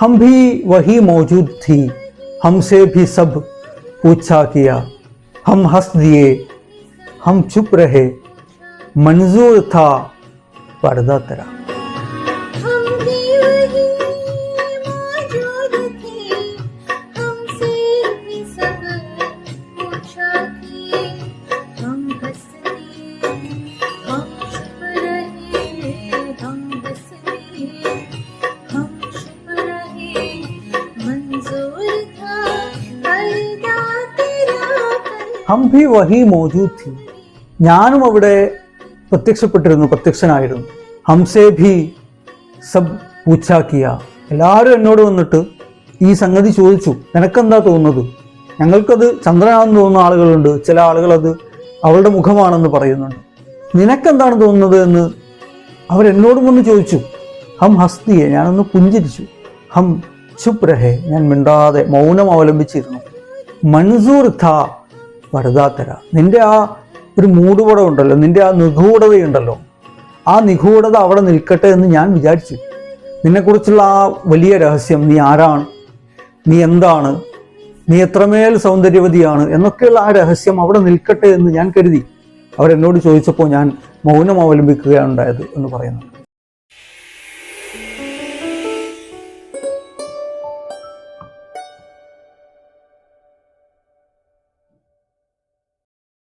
हम भी वही मौजूद थी। हमसे भी सब पूछा किया। हम हंस दिए। हम चुप रहे। मंजूर था पर्दा तेरा। ഹം ഭി വഹി മോജൂദ് ഥി ഞാനും അവിടെ പ്രത്യക്ഷപ്പെട്ടിരുന്നു പ്രത്യക്ഷനായിരുന്നു. ഹംസേ ഭി സബ് പൂച്ചാക്കിയ കിയ എല്ലാവരും എന്നോട് വന്നിട്ട് ഈ സംഗതി ചോദിച്ചു. നിനക്കെന്താ തോന്നുന്നത്? ഞങ്ങൾക്കത് ചന്ദ്രനാണെന്ന് തോന്നുന്ന ആളുകളുണ്ട്. ചില ആളുകളത് അവളുടെ മുഖമാണെന്ന് പറയുന്നുണ്ട്. നിനക്കെന്താണ് തോന്നുന്നത് എന്ന് അവരെന്നോടും ഒന്ന് ചോദിച്ചു. ഹം ഹസ്തിയെ ഞാനൊന്ന് പുഞ്ചിരിച്ചു. ഹം ചുപ്രഹേ ഞാൻ മിണ്ടാതെ മൗനം അവലംബിച്ചിരുന്നു. മൻസൂർ ഥാ വരദാത്തര. നിന്റെ ആ ഒരു മൂടുപടം ഉണ്ടല്ലോ നിന്റെ ആ നിഗൂഢതയുണ്ടല്ലോ ആ നിഗൂഢത അവിടെ നിൽക്കട്ടെ എന്ന് ഞാൻ വിചാരിച്ചു. നിന്നെക്കുറിച്ചുള്ള ആ വലിയ രഹസ്യം നീ ആരാണ്? നീ എന്താണ്? നീ എത്രമേൽ സൗന്ദര്യവതിയാണ്? എന്നൊക്കെയുള്ള ആ രഹസ്യം അവിടെ നിൽക്കട്ടെ എന്ന് ഞാൻ കരുതി. അവരെന്നോട് ചോദിച്ചപ്പോൾ ഞാൻ മൗനം അവലംബിക്കുകയാണ് ഉണ്ടായത് എന്ന് പറയുന്നു.